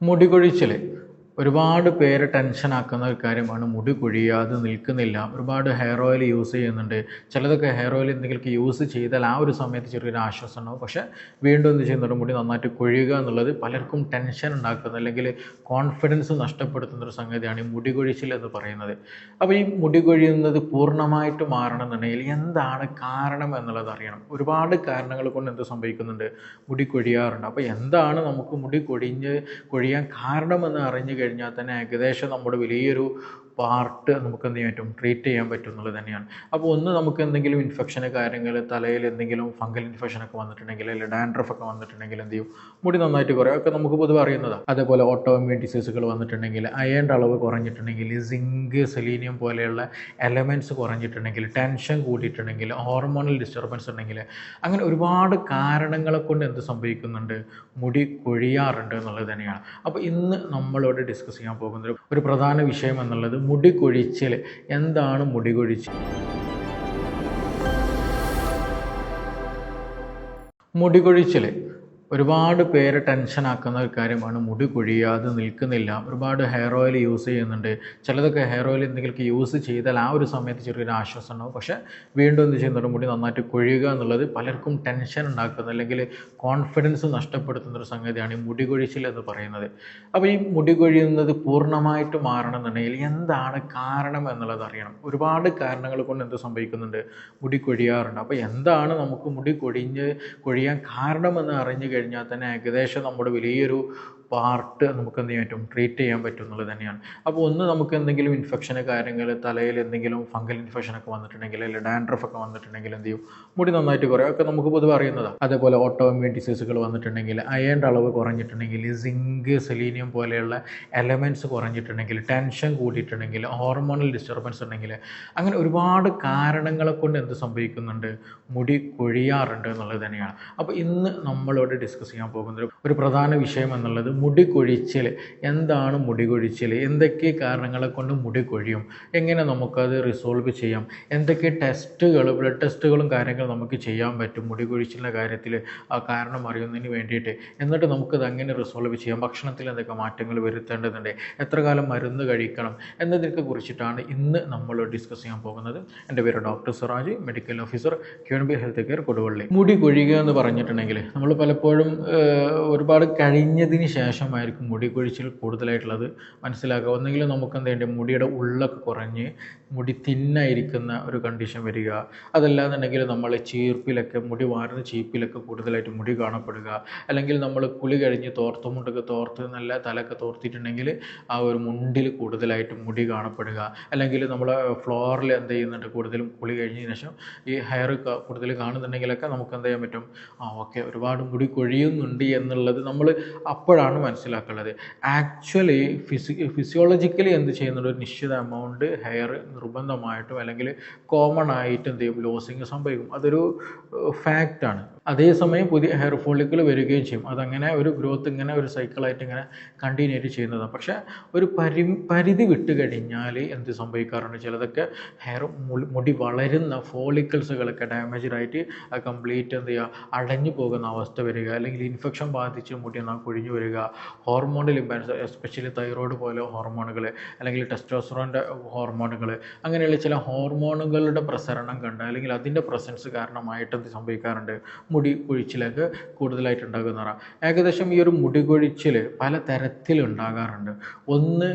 മുടി കൊഴിച്ചിൽ ഒരുപാട് പേരെ ടെൻഷനാക്കുന്ന ഒരു കാര്യമാണ് മുടി കൊഴിയാതെ നിൽക്കുന്നില്ല. ഒരുപാട് ഹെയർ ഓയിൽ യൂസ് ചെയ്യുന്നുണ്ട്. ചിലതൊക്കെ ഹെയർ ഓയിൽ എന്തെങ്കിലുമൊക്കെ യൂസ് ചെയ്താൽ ആ ഒരു സമയത്ത് ചെറിയൊരു ആശ്വാസം ഉണ്ടാവും. പക്ഷേ വീണ്ടും എന്ത് ചെയ്യുന്നുണ്ട്? മുടി നന്നായിട്ട് കൊഴിയുക എന്നുള്ളത് പലർക്കും ടെൻഷൻ ഉണ്ടാക്കുന്ന അല്ലെങ്കിൽ കോൺഫിഡൻസ് നഷ്ടപ്പെടുത്തുന്ന ഒരു സംഗതിയാണ് ഈ മുടി കൊഴിച്ചിൽ എന്ന് പറയുന്നത്. അപ്പോൾ ഈ മുടി കൊഴിയുന്നത് പൂർണമായിട്ട് മാറണമെന്നുണ്ടെങ്കിൽ എന്താണ് കാരണം എന്നുള്ളത് അറിയണം. ഒരുപാട് കാരണങ്ങൾ കൊണ്ട് എന്ത് സംഭവിക്കുന്നുണ്ട്? മുടി കൊഴിയാറുണ്ട്. അപ്പോൾ എന്താണ് നമുക്ക് മുടി കൊഴിഞ്ഞ് കൊഴിയാൻ കാരണമെന്ന് അറിഞ്ഞു കഴിഞ്ഞാൽ തന്നെ ഏകദേശം നമ്മുടെ വലിയൊരു പാർട്ട് നമുക്ക് എന്ത് ചെയ്യാൻ പറ്റും? ട്രീറ്റ് ചെയ്യാൻ പറ്റും എന്നുള്ളത് തന്നെയാണ്. അപ്പോൾ ഒന്ന് നമുക്ക് എന്തെങ്കിലും ഇൻഫെക്ഷൻ കാര്യങ്ങൾ തലയിൽ എന്തെങ്കിലും ഫംഗൽ ഇൻഫെക്ഷൻ ഒക്കെ വന്നിട്ടുണ്ടെങ്കിൽ അല്ലെങ്കിൽ ഡാൻഡ്രഫ് ഒക്കെ വന്നിട്ടുണ്ടെങ്കിൽ എന്ത് ചെയ്യും? മുടി നന്നായിട്ട് കുറയും. ഒക്കെ നമുക്ക് പൊതുവെ അറിയുന്നതാണ്. അതേപോലെ ഓട്ടോമ്യൂൺ ഡിസീസുകൾ വന്നിട്ടുണ്ടെങ്കിൽ അയേന്റെ അളവ് കുറഞ്ഞിട്ടുണ്ടെങ്കിൽ സിങ്ക് സെലീനിയം പോലെയുള്ള എലമെന്റ്സ് കുറഞ്ഞിട്ടുണ്ടെങ്കിൽ ടെൻഷൻ കൂടിയിട്ടുണ്ടെങ്കിൽ ഹോർമോണൽ ഡിസ്റ്റർബൻസ് ഉണ്ടെങ്കിൽ അങ്ങനെ ഒരുപാട് കാരണങ്ങളെ കൊണ്ട് എന്ത് സംഭവിക്കുന്നുണ്ട്? മുടി കൊഴിയാറുണ്ട് എന്നുള്ളത് തന്നെയാണ്. അപ്പോൾ ഇന്ന് നമ്മളിവിടെ ഡിസ്കസ് ചെയ്യാൻ പോകുന്നത് ഒരു പ്രധാന വിഷയം എന്നുള്ളത് മുടി കൊഴിച്ചിൽ എന്താണ് മുടി കൊഴിച്ചിൽ മുടി കൊഴിച്ചിൽ ഒരുപാട് പേരെ ടെൻഷനാക്കുന്ന ഒരു കാര്യമാണ് മുടി കൊഴിയാതെ നിൽക്കുന്നില്ല. ഒരുപാട് ഹെയർ ഓയിൽ യൂസ് ചെയ്യുന്നുണ്ട്. ചിലതൊക്കെ ഹെയർ ഓയിൽ എന്തെങ്കിലും യൂസ് ചെയ്താൽ ആ ഒരു സമയത്ത് ചെറിയൊരു ആശ്വാസം ഉണ്ടാവും. പക്ഷേ വീണ്ടും എന്ത് ചെയ്യുന്നുണ്ട്? മുടി നന്നായിട്ട് കൊഴിയുക എന്നുള്ളത് പലർക്കും ടെൻഷൻ ഉണ്ടാക്കുന്ന അല്ലെങ്കിൽ കോൺഫിഡൻസ് നഷ്ടപ്പെടുത്തുന്ന ഒരു സംഗതിയാണ് ഈ മുടി കൊഴിച്ചിൽ എന്ന് പറയുന്നത്. അപ്പോൾ ഈ മുടി കൊഴിയുന്നത് പൂർണമായിട്ട് മാറണമെന്നുണ്ടെങ്കിൽ എന്താണ് കാരണം എന്നുള്ളത് അറിയണം. ഒരുപാട് കാരണങ്ങൾ കൊണ്ട് എന്ത് സംഭവിക്കുന്നുണ്ട്? മുടി കൊഴിയാറുണ്ട്. അപ്പോൾ എന്താണ് നമുക്ക് മുടി കൊഴിഞ്ഞ് കൊഴിയാൻ കാരണമെന്ന് അറിഞ്ഞു കഴിഞ്ഞാൽ തന്നെ ഏകദേശം നമ്മുടെ വലിയൊരു പാർട്ട് നമുക്ക് എന്ത് ചെയ്യാൻ പറ്റും? ട്രീറ്റ് ചെയ്യാൻ പറ്റും എന്നുള്ളത് തന്നെയാണ്. അപ്പോൾ ഒന്ന് നമുക്ക് എന്തെങ്കിലും ഇൻഫെക്ഷന് കാര്യങ്ങൾ തലയിൽ എന്തെങ്കിലും ഫംഗൽ ഇൻഫെക്ഷൻ ഒക്കെ വന്നിട്ടുണ്ടെങ്കിൽ അല്ലെങ്കിൽ ഡാൻഡ്രഫ് ഒക്കെ വന്നിട്ടുണ്ടെങ്കിൽ എന്ത് ചെയ്യും? മുടി നന്നായിട്ട് കുറയും. ഒക്കെ നമുക്ക് പൊതുവെ അറിയുന്നതാണ് അതേപോലെ ഓട്ടോമ്യൂൺ ഡിസീസുകൾ വന്നിട്ടുണ്ടെങ്കിൽ അയേന്റെ അളവ് കുറഞ്ഞിട്ടുണ്ടെങ്കിൽ സിങ്ക് സെലീനിയം പോലെയുള്ള എലമെന്റ്സ് കുറഞ്ഞിട്ടുണ്ടെങ്കിൽ ടെൻഷൻ കൂടിയിട്ടുണ്ടെങ്കിൽ ഹോർമോണൽ ഡിസ്റ്റർബൻസ് ഉണ്ടെങ്കിൽ അങ്ങനെ ഒരുപാട് കാരണങ്ങളെ കൊണ്ട് എന്ത് സംഭവിക്കുന്നുണ്ട്? മുടി കൊഴിയാറുണ്ട് എന്നുള്ളത് തന്നെയാണ്. അപ്പോൾ ഇന്ന് നമ്മളോട് ഡിസ്കസ് ചെയ്യാൻ പോകുന്നത് ഒരു പ്രധാന വിഷയം എന്നുള്ളത് മുടി കൊഴിച്ചിൽ എന്താണ് മുടി കൊഴിച്ചിൽ എന്തൊക്കെ കാരണങ്ങളെ കൊണ്ട് മുടി കൊഴിയും? എങ്ങനെ നമുക്കത് റിസോൾവ് ചെയ്യാം? എന്തൊക്കെ ടെസ്റ്റുകൾ ബ്ലഡ് ടെസ്റ്റുകളും കാര്യങ്ങളും നമുക്ക് ചെയ്യാൻ പറ്റും മുടി കൊഴിച്ചിലിന്റെ കാര്യത്തിൽ? ആ കാരണം അറിയുന്നതിന് വേണ്ടിയിട്ട്. എന്നിട്ട് നമുക്കത് അങ്ങനെ റിസോൾവ് ചെയ്യാം? ഭക്ഷണത്തിൽ എന്തൊക്കെ മാറ്റങ്ങൾ വരുത്തേണ്ടതുണ്ട്? എത്ര കാലം മരുന്ന് കഴിക്കണം? എന്നതിനൊക്കെ കുറിച്ചിട്ടാണ് ഇന്ന് നമ്മൾ ഡിസ്കസ് ചെയ്യാൻ പോകുന്നത്. എന്റെ പേര് doctor Siraj medical officer queen B health care Koduvally. മുടി കൊഴിയുക എന്ന് പറഞ്ഞിട്ടുണ്ടെങ്കിൽ നമ്മൾ പലപ്പോഴും ഒരുപാട് കഴിഞ്ഞതിന് ശേഷമായിരിക്കും മുടി കൊഴിച്ചിൽ കൂടുതലായിട്ടുള്ളത്. മനസ്സിലാക്കുക ഒന്നെങ്കിൽ നമുക്ക് എന്ത് ചെയ്യേണ്ടത് മുടിയുടെ ഉള്ളൊക്കെ കുറഞ്ഞ് മുടി തിന്നായിരിക്കുന്ന ഒരു കണ്ടീഷൻ വരിക. അതല്ലാന്നുണ്ടെങ്കിൽ നമ്മൾ ചീർപ്പിലൊക്കെ മുടി വാരുന്ന ചീപ്പിലൊക്കെ കൂടുതലായിട്ട് മുടി കാണപ്പെടുക. അല്ലെങ്കിൽ നമ്മൾ കുളി കഴിഞ്ഞ് തോർത്ത മുണ്ടൊക്കെ തോർത്ത് നല്ല തലയൊക്കെ തോർത്തിട്ടുണ്ടെങ്കിൽ ആ ഒരു മുണ്ടിൽ കൂടുതലായിട്ട് മുടി കാണപ്പെടുക. അല്ലെങ്കിൽ നമ്മൾ ഫ്ലോറിൽ എന്ത് ചെയ്യുന്നുണ്ട് കൂടുതലും കുളി കഴിഞ്ഞതിന് ശേഷം ഈ ഹെയർ കൂടുതൽ കാണുന്നുണ്ടെങ്കിലൊക്കെ നമുക്ക് എന്ത് ചെയ്യാൻ പറ്റും? ആ ഓക്കെ. ഒരുപാട് മുടി കൊഴിയുന്നുണ്ട് എന്നുള്ളത് നമ്മൾ അപ്പോഴാണ് മനസ്സിലാക്കുന്നത്. ആക്ച്വലി ഫിസി ഫിസിയോളജിക്കലി എന്ത് ചെയ്യുന്നുണ്ട്? ഒരു നിശ്ചിത എമൗണ്ട് ഹെയർ നിർബന്ധമായിട്ടും അല്ലെങ്കിൽ കോമൺ ആയിട്ട് എന്ത് ചെയ്യും? ലോസിങ് സംഭവിക്കും. അതൊരു ഫാക്റ്റാണ് അതേസമയം പുതിയ ഹെയർ ഫോളിക്കിൾ വരികയും ചെയ്യും. അതങ്ങനെ ഒരു ഗ്രോത്ത് ഇങ്ങനെ ഒരു സൈക്കിളായിട്ട് ഇങ്ങനെ കണ്ടിന്യൂ ചെയ്യുന്നതാണ് പക്ഷേ ഒരു പരി പരിധി വിട്ട് കഴിഞ്ഞാൽ എന്ത് സംഭവിക്കാറുണ്ട്? ചിലതൊക്കെ ഹെയർ മുടി വളരുന്ന ഫോളിക്കിൾസുകളൊക്കെ ഡാമേജായിട്ട് ആയിട്ട് കംപ്ലീറ്റ് എന്ത് ചെയ്യുക? അടഞ്ഞു പോകുന്ന അവസ്ഥ വരിക. അല്ലെങ്കിൽ ഇൻഫെക്ഷൻ ബാധിച്ച് മുടി എന്നാൽ കൊഴിഞ്ഞു വരിക. ഹോർമോണൽ ഇംബാലൻസ് എസ്പെഷ്യലി തൈറോയ്ഡ് പോലെ ഹോർമോണുകൾ അല്ലെങ്കിൽ ടെസ്റ്റോസ്റ്ററോന്റെ ഹോർമോണുകൾ അങ്ങനെയുള്ള ചില ഹോർമോണുകളുടെ പ്രസരണം കണ്ട് അല്ലെങ്കിൽ അതിന്റെ പ്രസൻസ് കാരണമായിട്ട് എന്ത് സംഭവിക്കാറുണ്ട്? മുടി കൊഴിച്ചിലൊക്കെ കൂടുതലായിട്ട് ഉണ്ടാകുന്നതാണ് ഏകദേശം ഈ ഒരു മുടി കൊഴിച്ചിൽ പല തരത്തിലുണ്ടാകാറുണ്ട് ഒന്ന്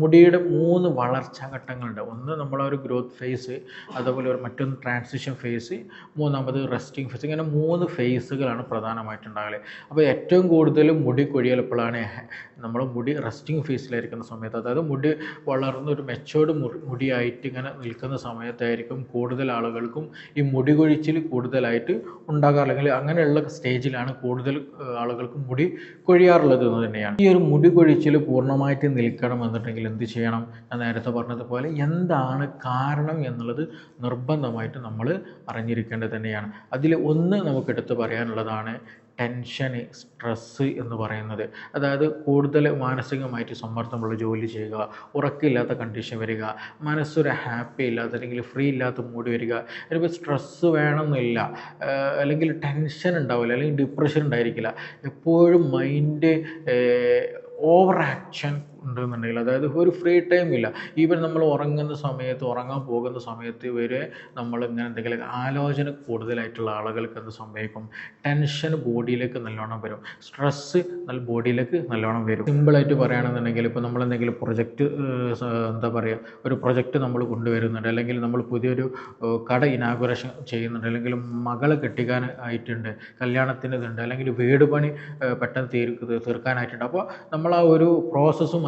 മുടിയുടെ മൂന്ന് വളർച്ചാ ഘട്ടങ്ങളുണ്ട്. ഒന്ന് നമ്മളെ ഒരു ഗ്രോത്ത് ഫേസ് അതുപോലെ ഒരു മറ്റൊന്ന് ട്രാൻസിഷൻ ഫേസ് മൂന്നാമത് റെസ്റ്റിംഗ് ഫേസ് ഇങ്ങനെ മൂന്ന് ഫേസുകളാണ് പ്രധാനമായിട്ടുണ്ടാകൽ. അപ്പോൾ ഏറ്റവും കൂടുതൽ മുടി കൊഴിയലപ്പോഴാണ് നമ്മൾ മുടി റെസ്റ്റിംഗ് ഫേസിലായിരിക്കുന്ന സമയത്ത് അതായത് മുടി വളർന്ന് ഒരു മെച്ചോർഡ് മുടിയായിട്ട് ഇങ്ങനെ നിൽക്കുന്ന സമയത്തായിരിക്കും കൂടുതൽ ആളുകൾക്കും ഈ മുടി കൊഴിച്ചിൽ കൂടുതലായിട്ട് ഉണ്ടാകാറ് അല്ലെങ്കിൽ അങ്ങനെയുള്ള സ്റ്റേജിലാണ് കൂടുതൽ ആളുകൾക്ക് മുടി കൊഴിയാറുള്ളത് എന്ന് തന്നെയാണ്. ഈ ഒരു മുടി കൊഴിച്ചിൽ പൂർണമായിട്ട് നിൽക്കണം എന്നുണ്ടെങ്കിൽ എന്ത് ചെയ്യണം? ഞാൻ നേരത്തെ പറഞ്ഞതുപോലെ എന്താണ് കാരണം എന്നുള്ളത് നിർബന്ധമായിട്ട് നമ്മൾ അറിഞ്ഞിരിക്കേണ്ടത് തന്നെയാണ്. അതിൽ ഒന്ന് നമുക്ക് എടുത്തു പറയാനുള്ളതാണ് ടെൻഷന് സ്ട്രെസ്സ് എന്ന് പറയുന്നത്. അതായത് കൂടുതൽ മാനസികമായിട്ട് സമ്മർദ്ദമുള്ള ജോലി ചെയ്യുക ഉറക്കമില്ലാത്ത കണ്ടീഷൻ വരിക മനസ്സൊരു ഹാപ്പി ഇല്ലാത്ത അല്ലെങ്കിൽ ഫ്രീ ഇല്ലാത്ത മൂഡ് വരിക. ചിലപ്പോൾ സ്ട്രെസ്സ് വേണമെന്നില്ല. അല്ലെങ്കിൽ ടെൻഷൻ ഉണ്ടാവില്ല അല്ലെങ്കിൽ ഡിപ്രഷൻ ഉണ്ടായിരിക്കില്ല. എപ്പോഴും മൈൻഡ് ഓവർ ആക്ഷൻ ഉണ്ടെന്നുണ്ടെങ്കിൽ അതായത് ഒരു ഫ്രീ ടൈം ഇല്ല. ഈവൻ നമ്മൾ ഉറങ്ങുന്ന സമയത്ത് ഉറങ്ങാൻ പോകുന്ന സമയത്ത് വരെ നമ്മൾ ഇങ്ങനെ എന്തെങ്കിലും ആലോചന കൂടുതലായിട്ടുള്ള ആളുകൾക്ക് എന്ത് സംഭവിക്കും? ടെൻഷൻ ബോഡിയിലേക്ക് നല്ലോണം വരും. സ്ട്രെസ്സ് നല്ല ബോഡിയിലേക്ക് നല്ലോണം വരും. സിമ്പിളായിട്ട് പറയുകയാണെന്നുണ്ടെങ്കിൽ ഇപ്പോൾ നമ്മൾ എന്തെങ്കിലും പ്രൊജക്റ്റ് എന്താ പറയുക ഒരു പ്രൊജക്റ്റ് നമ്മൾ കൊണ്ടുവരുന്നുണ്ട് അല്ലെങ്കിൽ നമ്മൾ പുതിയൊരു കട ഇനാഗുറേഷൻ ചെയ്യുന്നുണ്ട് അല്ലെങ്കിൽ മകൾ കെട്ടിക്കാൻ ആയിട്ടുണ്ട് കല്യാണത്തിന് ഇതുണ്ട് അല്ലെങ്കിൽ വീട് പണി പെട്ടെന്ന് തീർക്ക് തീർക്കാനായിട്ടുണ്ട്. അപ്പോൾ നമ്മൾ ആ ഒരു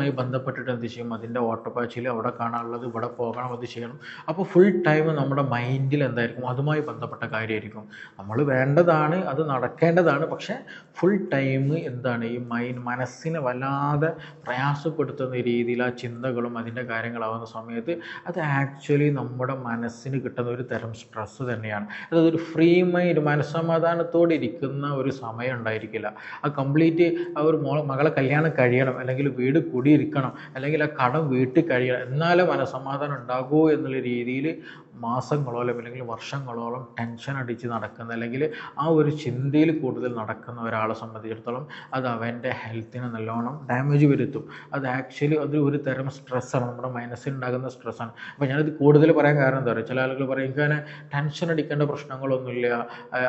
പ്രോസസ്സുമായി ബന്ധപ്പെട്ടിട്ട് എന്ത് ചെയ്യും? അതിന്റെ ഓട്ടപ്പാച്ചിൽ അവിടെ കാണാനുള്ളത് ഇവിടെ പോകണം അത് ചെയ്യണം. അപ്പോൾ ഫുൾ ടൈം നമ്മുടെ മൈൻഡിൽ എന്തായിരിക്കും? അതുമായി ബന്ധപ്പെട്ട കാര്യമായിരിക്കും. നമ്മൾ വേണ്ടതാണ് അത് നടക്കേണ്ടതാണ്. പക്ഷേ ഫുൾ ടൈം എന്താണ്? ഈ മൈൻഡ് മനസ്സിനെ വല്ലാതെ പ്രയാസപ്പെടുത്തുന്ന രീതിയിൽ ആ ചിന്തകളും അതിന്റെ കാര്യങ്ങളാവുന്ന സമയത്ത് അത് ആക്ച്വലി നമ്മുടെ മനസ്സിന് കിട്ടുന്ന ഒരു തരം സ്ട്രെസ്സ് തന്നെയാണ്. അതായത് ഒരു ഫ്രീ മൈൻഡ് മനസ്സമാധാനത്തോടെ ഇരിക്കുന്ന ഒരു സമയം ഉണ്ടായിരിക്കില്ല. ആ കംപ്ലീറ്റ് ആ ഒരു മോ മകളെ കല്യാണം കഴിയണം അല്ലെങ്കിൽ വീട് കുടിയിരിക്കണം. അല്ലെങ്കിൽ ആ കടം വീട്ടിൽ കഴിയണം എന്നാലേ മനസ്സമാധാനം ഉണ്ടാകൂ എന്നുള്ള രീതിയിൽ മാസങ്ങളോളം അല്ലെങ്കിൽ വർഷങ്ങളോളം ടെൻഷൻ അടിച്ച് നടക്കുന്ന അല്ലെങ്കിൽ ആ ഒരു ചിന്തയിൽ കൂടുതൽ നടക്കുന്ന ഒരാളെ സംബന്ധിച്ചിടത്തോളം അത് അവന്റെ ഹെൽത്തിനെ നല്ലോണം ഡാമേജ് വരുത്തും. അത് ആക്ച്വലി അത് ഒരു തരം സ്ട്രെസ്സാണ് നമ്മുടെ മനസ്സിൽ ഉണ്ടാകുന്ന സ്ട്രെസ്സാണ് അപ്പോൾ ഞാനിത് കൂടുതൽ പറയാൻ കാരണം എന്താ പറയുക? ചില ആളുകൾ പറയും ഇങ്ങനെ ടെൻഷൻ അടിക്കേണ്ട പ്രശ്നങ്ങളൊന്നുമില്ല.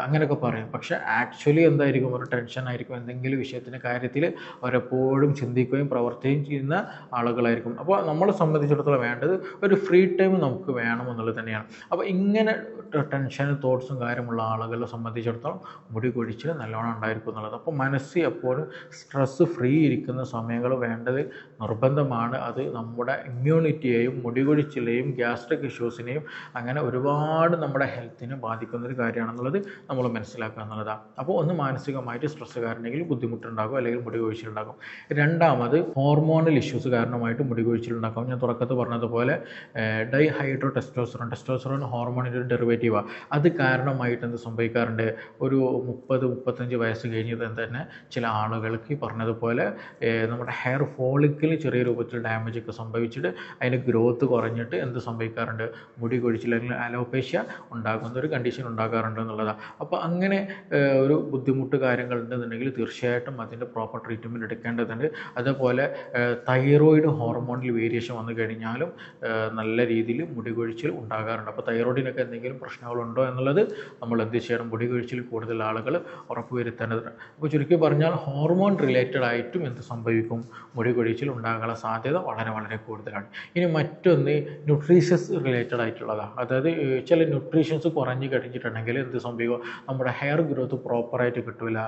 അങ്ങനെയൊക്കെ പറയും. പക്ഷേ ആക്ച്വലി എന്തായിരിക്കും? ഒരു ടെൻഷൻ ആയിരിക്കും. എന്തെങ്കിലും വിഷയത്തിന്റെ കാര്യത്തിൽ അവരെപ്പോഴും ചിന്തിക്കുകയും പ്രവർത്തിക്കുകയും ചെയ്യുന്ന ആളുകളായിരിക്കും. അപ്പോൾ നമ്മളെ സംബന്ധിച്ചിടത്തോളം വേണ്ടത് ഒരു ഫ്രീ ടൈം നമുക്ക് വേണം എന്നുള്ളത് തന്നെയാണ് അപ്പോൾ ഇങ്ങനെ ടെൻഷനും തോട്ട്സും കാര്യമുള്ള ആളുകളെ സംബന്ധിച്ചിടത്തോളം മുടി കൊഴിച്ചിൽ നല്ലോണം ഉണ്ടായിരിക്കും എന്നുള്ളത്. അപ്പോൾ മനസ്സ് എപ്പോഴും സ്ട്രെസ്സ് ഫ്രീ ഇരിക്കുന്ന സമയങ്ങൾ വേണ്ടത് നിർബന്ധമാണ്. അത് നമ്മുടെ ഇമ്മ്യൂണിറ്റിയെയും മുടി കൊഴിച്ചിലെയും ഗ്യാസ്ട്രിക് ഇഷ്യൂസിനെയും അങ്ങനെ ഒരുപാട് നമ്മുടെ ഹെൽത്തിനെ ബാധിക്കുന്ന ഒരു കാര്യമാണെന്നുള്ളത് നമ്മൾ മനസ്സിലാക്കുക എന്നുള്ളതാണ് അപ്പോൾ ഒന്ന് മാനസികമായിട്ട് സ്ട്രെസ്സ് കാരണമെങ്കിൽ ബുദ്ധിമുട്ടുണ്ടാകും അല്ലെങ്കിൽ മുടി കൊഴിച്ചിലുണ്ടാകും. രണ്ടാമത് ഹോർമോണൽ ഇഷ്യൂസ് കാരണമായിട്ട് മുടി കൊഴിച്ചിലുണ്ടാക്കും ഞാൻ തുടക്കത്തിൽ പറഞ്ഞതുപോലെ ഡൈഹൈഡ്രോ ഹൈഡ്രോ ടെസ്റ്റോസ്റ്ററോൺ ടെസ്റ്റോസ്റ്ററോൺ ഹോർമോണിന്റെ ഒരു ഡെറിവേറ്റീവാണ് അത് കാരണമായിട്ട് എന്ത് സംഭവിക്കാറുണ്ട്? ഒരു മുപ്പത് മുപ്പത്തഞ്ച് വയസ്സ് കഴിഞ്ഞത് തന്നെ ചില ആളുകൾക്ക് പറഞ്ഞതുപോലെ നമ്മുടെ ഹെയർ ഫോളിക്കിൽ ചെറിയ രൂപത്തിൽ ഡാമേജ് ഒക്കെ സംഭവിച്ചിട്ട് അതിന് ഗ്രോത്ത് കുറഞ്ഞിട്ട് എന്ത് സംഭവിക്കാറുണ്ട്? മുടി കൊഴിച്ചിൽ അല്ലെങ്കിൽ അലോപേഷ്യ ഉണ്ടാകുന്ന ഒരു കണ്ടീഷൻ ഉണ്ടാകാറുണ്ട് എന്നുള്ളതാണ് അപ്പോൾ അങ്ങനെ ഒരു ബുദ്ധിമുട്ട് കാര്യങ്ങൾ ഉണ്ടെന്നുണ്ടെങ്കിൽ തീർച്ചയായിട്ടും അതിന്റെ പ്രോപ്പർ ട്രീറ്റ്മെന്റ് എടുക്കേണ്ടതുണ്ട്. അതേപോലെ തൈറോയിഡ് ഹോർമോണിൽ വേരിയേഷൻ വന്നു കഴിഞ്ഞാലും നല്ല രീതിയിൽ മുടി കൊഴിച്ചിൽ ഉണ്ടാകാറുണ്ട് അപ്പോൾ തൈറോയിഡിനൊക്കെ എന്തെങ്കിലും പ്രശ്നങ്ങളുണ്ടോ എന്നുള്ളത് നമ്മൾ എന്ത് ചെയ്യണം? മുടി കൊഴിച്ചിൽ കൂടുതൽ ആളുകൾ ഉറപ്പുവരുത്തേണ്ടതുണ്ട് അപ്പോൾ ചുരുക്കി പറഞ്ഞാൽ ഹോർമോൺ റിലേറ്റഡ് ആയിട്ടും എന്ത് സംഭവിക്കും? മുടി കൊഴിച്ചിൽ ഉണ്ടാകാനുള്ള സാധ്യത വളരെ വളരെ കൂടുതലാണ്. ഇനി മറ്റൊന്ന് ന്യൂട്രീഷ്യസ് റിലേറ്റഡ് ആയിട്ടുള്ളതാണ് അതായത് ചില ന്യൂട്രീഷ്യൻസ് കുറഞ്ഞു കഴിഞ്ഞിട്ടുണ്ടെങ്കിൽ എന്ത് സംഭവിക്കും? നമ്മുടെ ഹെയർ ഗ്രോത്ത് പ്രോപ്പറായിട്ട് കിട്ടില്ല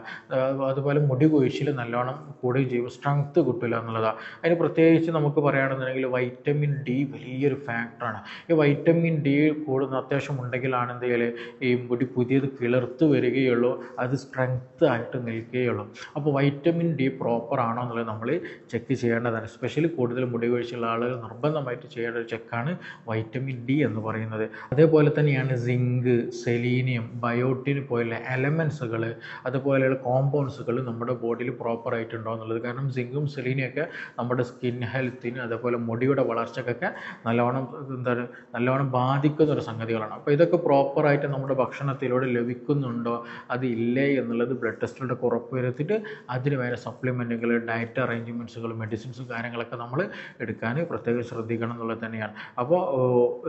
അതുപോലെ മുടി കൊഴിച്ചിൽ നല്ലോണം കൂടുകയും ചെയ്യും. സ്ട്രെങ്ത്ത് കിട്ടില്ല എന്നുള്ളതാണ് അതിന് പ്രത്യേകിച്ച് നമുക്ക് പറയുകയാണെന്നുണ്ടെങ്കിൽ വൈറ്റമിൻ ഡി വലിയൊരു ഫാക്ടറാണ്. ഈ വൈറ്റമിൻ ഡി കൂടുന്ന അത്യാവശ്യം ഉണ്ടെങ്കിലാണ് എന്ത് ചെയ്യൽ? ഈ മുടി പുതിയത് കിളിർത്ത് വരികയുള്ളൂ അത് സ്ട്രെങ്ത് ആയിട്ട് നിൽക്കുകയുള്ളൂ. അപ്പോൾ വൈറ്റമിൻ ഡി പ്രോപ്പർ ആണോ എന്നുള്ളത് നമ്മൾ ചെക്ക് ചെയ്യേണ്ടതാണ്. സ്പെഷ്യലി കൂടുതൽ മുടി കൊഴിച്ചുള്ള ആളുകൾ നിർബന്ധമായിട്ട് ചെയ്യേണ്ട ഒരു ചെക്കാണ് വൈറ്റമിൻ ഡി എന്ന് പറയുന്നത്. അതേപോലെ തന്നെയാണ് സിങ്ക് സെലീനിയം ബയോട്ടിൻ പോലുള്ള എലമെൻസുകൾ അതുപോലെയുള്ള കോമ്പൗണ്ട്സുകൾ നമ്മുടെ ബോഡിയിൽ പ്രോപ്പർ ആയിട്ടുണ്ടോ എന്നുള്ളത്. കാരണം സിങ്കും സെലീനിയം ഒക്കെ നമ്മുടെ സ്കിൻ ഹെൽത്തിന് അതേപോലെ മുടിയുടെ വളർച്ചക്കൊക്കെ നല്ലവണ്ണം എന്താണ് നല്ലവണ്ണം നല്ലോണം ബാധിക്കുന്ന ഒരു സംഗതികളാണ്. അപ്പോൾ ഇതൊക്കെ പ്രോപ്പറായിട്ട് നമ്മുടെ ഭക്ഷണത്തിലൂടെ ലഭിക്കുന്നുണ്ടോ? അത് ഇല്ലേ എന്നുള്ളത് ബ്ലഡ് ടെസ്റ്റിലൂടെ ഉറപ്പ് വരുത്തിയിട്ട് അതിന് വേറെ സപ്ലിമെന്റുകൾ ഡയറ്റ് അറേഞ്ച്മെന്റ്സുകൾ മെഡിസിൻസും കാര്യങ്ങളൊക്കെ നമ്മൾ എടുക്കാൻ പ്രത്യേകം ശ്രദ്ധിക്കണം എന്നുള്ളത് തന്നെയാണ്. അപ്പോൾ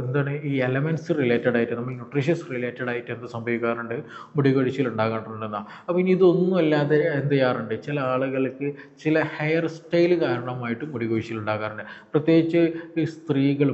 എന്താണ് ഈ എലമെന്റ്സ് റിലേറ്റഡ് ആയിട്ട് നമ്മൾ ന്യൂട്രീഷ്യസ് റിലേറ്റഡ് ആയിട്ട് എന്ത് സംഭവിക്കാറുണ്ട്? മുടി കൊഴിച്ചിൽ ഉണ്ടാകാറുണ്ടെന്നാണ് അപ്പോൾ ഇനി ഇതൊന്നും അല്ലാതെ എന്ത് ചെയ്യാറുണ്ട്? ചില ആളുകൾക്ക് ചില ഹെയർ സ്റ്റൈൽ കാരണമായിട്ട് മുടി കൊഴിച്ചിൽ ഉണ്ടാകാറുണ്ട്. പ്രത്യേകിച്ച് സ്ത്രീകൾ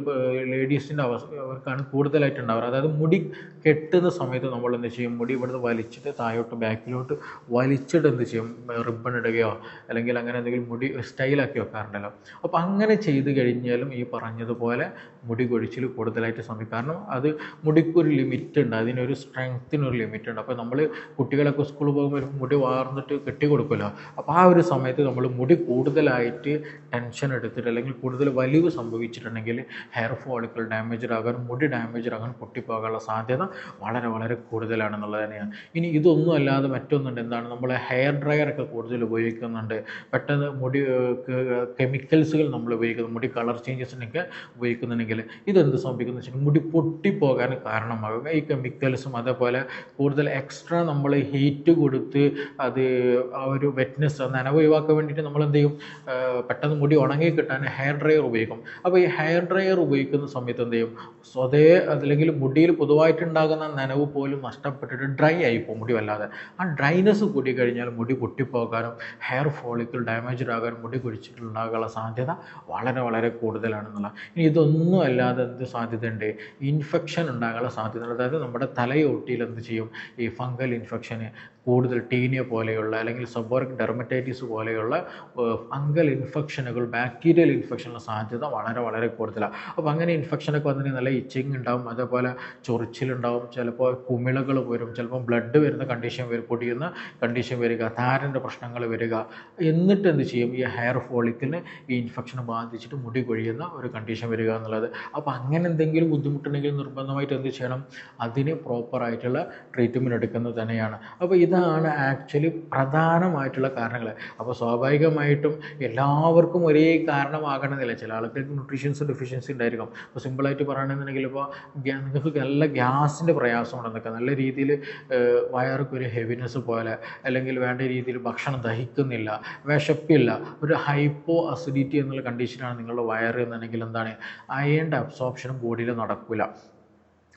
ലേഡീസിന്റെ അവസ്ഥ അവർക്കാണ് കൂടുതലായിട്ട് ഉണ്ടാവാറ് അതായത് മുടി കെട്ടുന്ന സമയത്ത് നമ്മൾ എന്ത് ചെയ്യും? മുടി ഇവിടുന്ന് വലിച്ചിട്ട് താഴോട്ട് ബാക്കിലോട്ട് വലിച്ചിട്ട് എന്ത് ചെയ്യും? റിബൺ ഇടുകയോ അല്ലെങ്കിൽ അങ്ങനെ എന്തെങ്കിലും മുടി സ്റ്റൈലാക്കി വെക്കാറുണ്ടല്ലോ. അപ്പോൾ അങ്ങനെ ചെയ്ത് കഴിഞ്ഞാലും ഈ പറഞ്ഞതുപോലെ മുടി കൊഴിച്ചിൽ കൂടുതലായിട്ട് സംഭവിക്കും. കാരണം അത് മുടിക്കൊരു ലിമിറ്റ് ഉണ്ട്. അതിനൊരു സ്ട്രെങ്ത്തിനൊരു ലിമിറ്റ് ഉണ്ട്. അപ്പോൾ നമ്മൾ കുട്ടികളൊക്കെ സ്കൂളിൽ പോകുമ്പോൾ മുടി വാർന്നിട്ട് കെട്ടി കൊടുക്കുമല്ലോ. അപ്പോൾ ആ ഒരു സമയത്ത് നമ്മൾ മുടി കൂടുതലായിട്ട് ടെൻഷൻ എടുത്തിട്ട് അല്ലെങ്കിൽ കൂടുതൽ വലിവ് സംഭവിച്ചിട്ടുണ്ടെങ്കിൽ ഹെയർ ഫോളിക്കിൾ ഡാമേജ് ആകാൻ മുടി ആകാൻ പൊട്ടിപ്പോകാനുള്ള സാധ്യത വളരെ വളരെ കൂടുതലാണെന്നുള്ളത് തന്നെയാണ്. ഇനി ഇതൊന്നും അല്ലാതെ മറ്റൊന്നുണ്ട്. എന്താണ്? നമ്മൾ ഹെയർ ഡ്രയർ ഒക്കെ കൂടുതൽ ഉപയോഗിക്കുന്നുണ്ട്. പെട്ടെന്ന് മുടി കെമിക്കൽസുകൾ നമ്മൾ ഉപയോഗിക്കുന്നു. മുടി കളർ ചേഞ്ചസിനൊക്കെ ഉപയോഗിക്കുന്നുണ്ടെങ്കിൽ ഇതെന്ത് സംഭവിക്കുന്നു വെച്ചാൽ മുടി പൊട്ടിപ്പോകാൻ കാരണമാകും. ഈ കെമിക്കൽസും അതേപോലെ കൂടുതൽ എക്സ്ട്രാ നമ്മൾ ഹീറ്റ് കൊടുത്ത് അത് ആ ഒരു വെറ്റ്നെസ് നനവ് ഒഴിവാക്കാൻ വേണ്ടിയിട്ട് നമ്മൾ എന്ത് ചെയ്യും? പെട്ടെന്ന് മുടി ഉണങ്ങി കിട്ടാൻ ഹെയർ ഡ്രയർ ഉപയോഗിക്കും. അപ്പോൾ ഈ ഹെയർ ഡ്രയർ ഉപയോഗിക്കുന്ന സമയത്ത് എന്ത് ചെയ്യും? സ്വതേ അല്ലെങ്കിൽ മുടിയിൽ പൊതുവായിട്ടുണ്ടാകുന്ന നനവ് പോലും നഷ്ടപ്പെട്ടിട്ട് ഡ്രൈ ആയിപ്പോകും മുടി വല്ലാതെ. ആ ഡ്രൈനെസ് കൂടി കഴിഞ്ഞാൽ മുടി പൊട്ടിപ്പോകാനും ഹെയർ ഫോളിക്കിൾ ഡാമേജ്ഡ് ആകാനും മുടി കുഴിച്ചിട്ടുണ്ടാകാനുള്ള സാധ്യത വളരെ വളരെ കൂടുതലാണെന്നുള്ള ഇനി ഇതൊന്നും അല്ലാതെ എന്ത് സാധ്യതയുണ്ട്? ഇൻഫെക്ഷൻ ഉണ്ടാകാനുള്ള സാധ്യത അതായത് നമ്മുടെ തലയോട്ടിയിൽ എന്ത് ചെയ്യും? ഈ ഫംഗൽ ഇൻഫെക്ഷന് കൂടുതൽ ടീനിയ പോലെയുള്ള അല്ലെങ്കിൽ സബോറിക് ഡെർമറ്റൈറ്റിസ് പോലെയുള്ള ഫംഗൽ ഇൻഫെക്ഷനുകൾ ബാക്ടീരിയൽ ഇൻഫെക്ഷനുള്ള സാധ്യത വളരെ വളരെ കൂടുതലാണ്. അപ്പോൾ അങ്ങനെ ഇൻഫെക്ഷനൊക്കെ വന്നിട്ട് നല്ല ഇച്ചിങ് ഉണ്ടാവും അതേപോലെ ചൊറിച്ചിലുണ്ടാവും ചിലപ്പോൾ കുമിളകൾ വരും ചിലപ്പോൾ ബ്ലഡ് വരുന്ന കണ്ടീഷൻ വരും പൊടിയുന്ന കണ്ടീഷൻ വരിക താരന്റെ പ്രശ്നങ്ങൾ വരിക. എന്നിട്ട് എന്ത് ചെയ്യും? ഈ ഹെയർ ഫോളിക്കിന് ഈ ഇൻഫെക്ഷൻ ബാധിച്ചിട്ട് മുടി കൊഴിയുന്ന ഒരു കണ്ടീഷൻ വരിക എന്നുള്ളത്. അപ്പോൾ അങ്ങനെ എന്തെങ്കിലും ബുദ്ധിമുട്ടുണ്ടെങ്കിൽ നിർബന്ധമായിട്ട് എന്ത് ചെയ്യണം? അതിന് പ്രോപ്പറായിട്ടുള്ള ട്രീറ്റ്മെന്റ് എടുക്കുന്നത് തന്നെയാണ്. അപ്പോൾ ഇതാണ് ആക്ച്വലി പ്രധാനമായിട്ടുള്ള കാരണങ്ങൾ അപ്പോൾ സ്വാഭാവികമായിട്ടും എല്ലാവർക്കും ഒരേ കാരണമാകണമെന്നില്ല. ചില ആൾക്കാർക്ക് ന്യൂട്രീഷ്യൻസ് ഡെഫിഷ്യൻസി ഉണ്ടായിരിക്കും. അപ്പോൾ സിമ്പിളായിട്ട് പറയുകയാണെന്നുണ്ടെങ്കിൽ ഇപ്പോൾ നിങ്ങൾക്ക് നല്ല ഗ്യാസിന്റെ പ്രയാസം നല്ല രീതിയിൽ വയർക്ക് ഒരു ഹെവിനെസ് പോലെ അല്ലെങ്കിൽ വേണ്ട രീതിയിൽ ഭക്ഷണം ദഹിക്കുന്നില്ല വിശപ്പില്ല ഒരു ഹൈപ്പോ അസിഡിറ്റി എന്നുള്ള കണ്ടീഷനാണ് നിങ്ങളുടെ വയറ് എന്നുണ്ടെങ്കിൽ എന്താണ്? അയണിന്റെ അബ്സോർപ്ഷനും ബോഡിയിൽ നടക്കില്ല.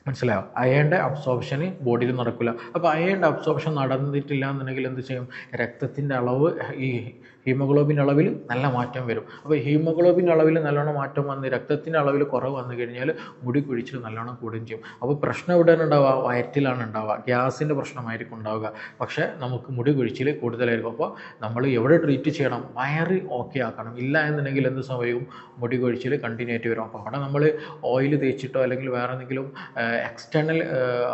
മനസ്സിലായോ? അയണിന്റെ അബ്സോർപ്ഷന് ബോഡിയിൽ നടക്കില്ല അപ്പോൾ അയണിന്റെ അബ്സോർപ്ഷൻ നടന്നിട്ടില്ല എന്നുണ്ടെങ്കിൽ എന്ത് ചെയ്യും? രക്തത്തിന്റെ അളവ് ഈ ഹീമോഗ്ലോബിൻ അളവിൽ നല്ല മാറ്റം വരും. അപ്പോൾ ഹീമോഗ്ലോബിൻ അളവിൽ നല്ലോണം മാറ്റം വന്ന് രക്തത്തിന്റെ അളവിൽ കുറവ് വന്നു കഴിഞ്ഞാൽ മുടി കുഴിച്ചിൽ നല്ലോണം കൂടുകയും ചെയ്യും. അപ്പോൾ പ്രശ്നം എവിടെയാണ് ഉണ്ടാവുക? വയറ്റിലാണ് ഉണ്ടാവുക. ഗ്യാസിന്റെ പ്രശ്നമായിരിക്കും ഉണ്ടാവുക. പക്ഷേ നമുക്ക് മുടി കുഴിച്ചിൽ കൂടുതലായിരിക്കും. അപ്പോൾ നമ്മൾ എവിടെ ട്രീറ്റ് ചെയ്യണം? വയറ് ഓക്കെ ആക്കണം. ഇല്ല എന്നുണ്ടെങ്കിൽ എന്ത് സംഭവിക്കും? മുടി കൊഴിച്ചിൽ കണ്ടിന്യൂ ആയിട്ട് വരും. അപ്പോൾ അവിടെ നമ്മൾ ഓയിൽ തേച്ചിട്ടോ അല്ലെങ്കിൽ വേറെ എന്തെങ്കിലും എക്സ്റ്റേണൽ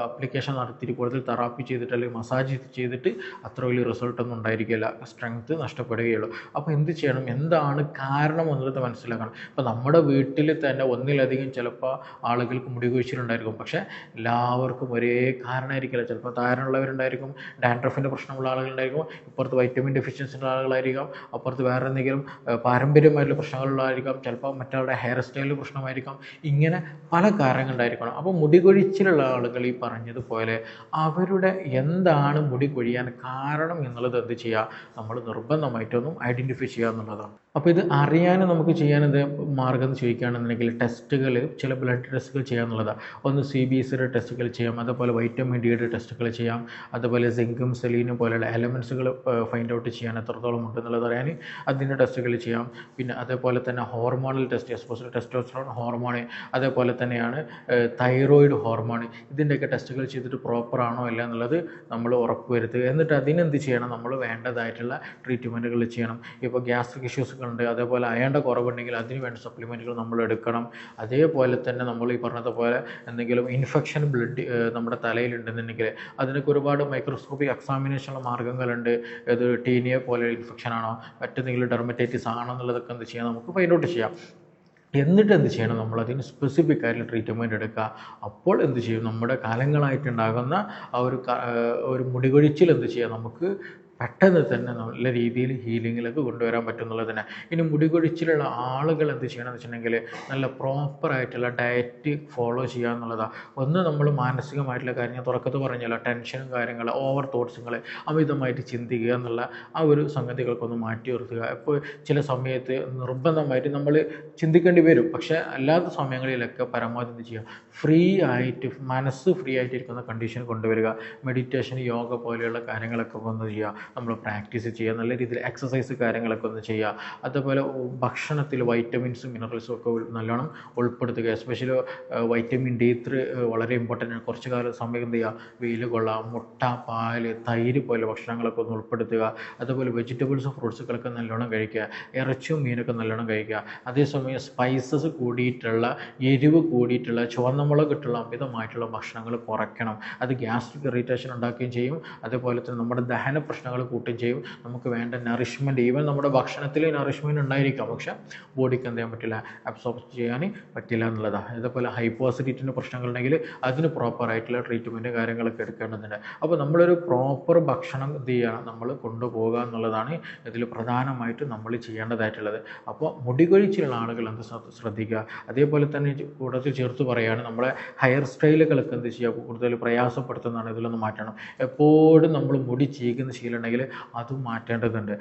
അപ്ലിക്കേഷൻ നടത്തിയിട്ട് കൂടുതൽ തെറാപ്പി ചെയ്തിട്ട് അല്ലെങ്കിൽ മസാജ് ചെയ്തിട്ട് അത്ര വലിയ റിസൾട്ടൊന്നും ഉണ്ടായിരിക്കില്ല. സ്ട്രെങ്ത് നഷ്ടപ്പെടുകയുള്ളൂ അപ്പോൾ എന്ത് ചെയ്യണം? എന്താണ് കാരണം എന്നുള്ളത് മനസ്സിലാക്കണം. അപ്പോൾ നമ്മുടെ വീട്ടിൽ തന്നെ ഒന്നിലധികം ചിലപ്പോൾ ആളുകൾക്ക് മുടി കുഴിച്ചിലുണ്ടായിരിക്കും. പക്ഷേ എല്ലാവർക്കും ഒരേ കാരണമായിരിക്കില്ല ചിലപ്പോൾ താരനുള്ളവരുണ്ടായിരിക്കും ഡാൻഡ്രഫിന്റെ പ്രശ്നമുള്ള ആളുകളുണ്ടായിരിക്കും ഇപ്പുറത്ത് വൈറ്റമിൻ ഡെഫിഷ്യൻസി ഉള്ള ആളുകളായിരിക്കാം അപ്പുറത്ത് വേറെ എന്തെങ്കിലും പാരമ്പര്യമായിട്ടുള്ള പ്രശ്നങ്ങളുള്ളതായിരിക്കാം ചിലപ്പോൾ മറ്റവരുടെ ഹെയർ സ്റ്റൈലിൽ പ്രശ്നമായിരിക്കാം. ഇങ്ങനെ പല കാരണങ്ങളുണ്ടായിരിക്കണം. അപ്പോൾ മുടി കൊഴിച്ചിലുള്ള ആളുകൾ ഈ പറഞ്ഞതുപോലെ അവരുടെ എന്താണ് മുടി കൊഴിയാൻ കാരണം എന്നുള്ളത് എന്ത് ചെയ്യുക നമ്മൾ നിർബന്ധമായിട്ടൊന്നും ഐഡന്റിഫൈ ചെയ്യുക എന്നുള്ളതാണ് അപ്പോൾ ഇത് അറിയാൻ നമുക്ക് ചെയ്യാൻ എന്ത് മാർഗം എന്ന് ചോദിക്കുകയാണെന്നുണ്ടെങ്കിൽ ടെസ്റ്റുകൾ ചില ബ്ലഡ് ടെസ്റ്റുകൾ ചെയ്യാന്നുള്ളതാണ് ഒന്ന് സി ബി എസിയുടെ ടെസ്റ്റുകൾ ചെയ്യാം അതുപോലെ വൈറ്റമിൻ ഡിയുടെ ടെസ്റ്റുകൾ ചെയ്യാം അതുപോലെ സിങ്കും സെലീനും പോലെയുള്ള എലമെൻസുകൾ ഫൈൻഡ് ഔട്ട് ചെയ്യാൻ എത്രത്തോളം ഉണ്ടെന്നുള്ളത് അറിയാൻ അതിന്റെ ടെസ്റ്റുകൾ ചെയ്യാം. പിന്നെ അതേപോലെ തന്നെ ഹോർമോണൽ ടെസ്റ്റ് എസ്പോസൽ ടെസ്റ്റോസ്റ്ററോൺ ഹോർമോൺ അതേപോലെ തന്നെയാണ് തൈറോയിഡ് ഹോർമോൺ ഇതിന്റെയൊക്കെ ടെസ്റ്റുകൾ ചെയ്തിട്ട് പ്രോപ്പർ ആണോ അല്ല എന്നുള്ളത് നമ്മൾ ഉറപ്പുവരുത്തുക എന്നിട്ട് അതിനെന്ത് ചെയ്യണം? നമ്മൾ വേണ്ടതായിട്ടുള്ള ട്രീറ്റ്മെന്റുകൾ ഇപ്പോൾ ഗ്യാസ്ട്രിക് ഇഷ്യൂസുകളുണ്ട് അതേപോലെ അയണിന്റെ കുറവുണ്ടെങ്കിൽ അതിന് വേണ്ട സപ്ലിമെന്റുകൾ നമ്മൾ എടുക്കണം. അതേപോലെ തന്നെ നമ്മൾ ഈ പറഞ്ഞതുപോലെ എന്തെങ്കിലും ഇൻഫെക്ഷൻ ബ്ലഡ് നമ്മുടെ തലയിലുണ്ടെന്നുണ്ടെങ്കിൽ അതിനൊക്കെ ഒരുപാട് മൈക്രോസ്കോപ്പിക് എക്സാമിനേഷനുള്ള മാർഗങ്ങളുണ്ട് ഇത് ടീനിയ പോലെ ഇൻഫെക്ഷൻ ആണോ മറ്റെന്തെങ്കിലും ഡെർമറ്റൈറ്റിസ് ആണോ എന്നുള്ളതൊക്കെ എന്ത് ചെയ്യാം നമുക്ക് ഫൈൻഡ് ഔട്ട് ചെയ്യാം. എന്നിട്ട് എന്ത് ചെയ്യണം നമ്മൾ അതിന് സ്പെസിഫിക് ആയിട്ടുള്ള ട്രീറ്റ്മെന്റ് എടുക്കുക. അപ്പോൾ എന്ത് ചെയ്യും? നമ്മുടെ കാലങ്ങളായിട്ടുണ്ടാകുന്ന ആ ഒരു ഒരു മുടികൊഴിച്ചിൽ എന്ത് ചെയ്യാം? നമുക്ക് പെട്ടെന്ന് തന്നെ നല്ല രീതിയിൽ ഹീലിങ്ങിലേക്ക് കൊണ്ടുവരാൻ പറ്റും എന്നുള്ളത് തന്നെ. ഇനി മുടികൊഴിച്ചിലുള്ള ആളുകൾ എന്ത് ചെയ്യണമെന്ന് വെച്ചിട്ടുണ്ടെങ്കിൽ നല്ല പ്രോപ്പറായിട്ടുള്ള ഡയറ്റ് ഫോളോ ചെയ്യുക എന്നുള്ളതാണ് ഒന്ന് നമ്മൾ മാനസികമായിട്ടുള്ള കാര്യങ്ങൾ തുറക്കത്ത് പറഞ്ഞല്ലോ ടെൻഷനും കാര്യങ്ങൾ ഓവർ തോട്ട്സുകൾ അമിതമായിട്ട് ചിന്തിക്കുക എന്നുള്ള ആ ഒരു സംഗതികൾക്കൊന്ന് മാറ്റി നിർത്തുക. ഇപ്പോൾ ചില സമയത്ത് നിർബന്ധമായിട്ട് നമ്മൾ ചിന്തിക്കേണ്ടി വരും. പക്ഷേ അല്ലാത്ത സമയങ്ങളിലൊക്കെ പരമാവധി എന്ത് ചെയ്യുക? ഫ്രീ ആയിട്ട് മനസ്സ് ഫ്രീ ആയിട്ടിരിക്കുന്ന കണ്ടീഷൻ കൊണ്ടുവരിക. മെഡിറ്റേഷൻ യോഗ പോലെയുള്ള കാര്യങ്ങളൊക്കെ ഒന്ന് ചെയ്യുക. നമ്മൾ പ്രാക്ടീസ് ചെയ്യുക നല്ല രീതിയിൽ എക്സസൈസ് കാര്യങ്ങളൊക്കെ ഒന്ന് ചെയ്യുക. അതുപോലെ ഭക്ഷണത്തിൽ വൈറ്റമിൻസും മിനറൽസും ഒക്കെ നല്ലോണം ഉൾപ്പെടുത്തുക. എസ്പെഷ്യലി വൈറ്റമിൻ ഡി ത്രീ വളരെ ഇമ്പോർട്ടന്റ് ആണ്. കുറച്ച് കാലം സമയം എന്ത് ചെയ്യുക? വെയിൽ കൊള്ളാം മുട്ട പാൽ തൈര് പോലെ ഭക്ഷണങ്ങളൊക്കെ ഒന്ന് ഉൾപ്പെടുത്തുക. അതുപോലെ വെജിറ്റബിൾസും ഫ്രൂട്ട്സുകളൊക്കെ നല്ലോണം കഴിക്കുക. ഇറച്ചിയും മീനൊക്കെ നല്ലോണം കഴിക്കുക. അതേസമയം സ്പൈസസ് കൂടിയിട്ടുള്ള എരിവ് കൂടിയിട്ടുള്ള ചുവന്ന മുളക് ഇട്ടുള്ള അമിതമായിട്ടുള്ള ഭക്ഷണങ്ങൾ കുറയ്ക്കണം. അത് ഗ്യാസ്ട്രിക് ഇറിറ്റേഷൻ ഉണ്ടാക്കുകയും ചെയ്യും. അതുപോലെ തന്നെ നമ്മുടെ ദഹന പ്രശ്നങ്ങൾ കൂട്ടുകയും ചെയ്യും. നമുക്ക് വേണ്ട നറിഷ്മെന്റ് ഈവൻ നമ്മുടെ ഭക്ഷണത്തിൽ നറിഷ്മെന്റ് ഉണ്ടായിരിക്കാം. പക്ഷേ ബോഡിക്ക് എന്ത് ചെയ്യാൻ പറ്റില്ല. അബ്സോർബ് ചെയ്യാൻ പറ്റില്ല എന്നുള്ളതാണ് ഇതേപോലെ ഹൈപ്പോസിറ്റിന്റെ പ്രശ്നങ്ങളുണ്ടെങ്കിൽ അതിന് പ്രോപ്പറായിട്ടുള്ള ട്രീറ്റ്മെന്റ് കാര്യങ്ങളൊക്കെ എടുക്കേണ്ടതുണ്ട്. അപ്പോൾ നമ്മളൊരു പ്രോപ്പർ ഭക്ഷണം എന്ത് ചെയ്യണം നമ്മൾ കൊണ്ടുപോകുക എന്നുള്ളതാണ് ഇതിൽ പ്രധാനമായിട്ട് നമ്മൾ ചെയ്യേണ്ടതായിട്ടുള്ളത്. അപ്പോൾ മുടി കൊഴിച്ചിലുള്ള ആളുകൾ എന്ത് ശ്രദ്ധിക്കുക. അതേപോലെ തന്നെ കൂടുതൽ ചേർത്ത് പറയുകയാണ് നമ്മളെ ഹയർ സ്റ്റൈലുകളൊക്കെ എന്ത് ചെയ്യുക കൂടുതൽ പ്രയാസപ്പെടുത്തുന്നതാണ്. ഇതിലൊന്ന് മാറ്റണം. എപ്പോഴും നമ്മൾ മുടി ചീകുന്ന ശീലം ഉണ്ടെങ്കിൽ അതും മാറ്റേണ്ടതുണ്ട്.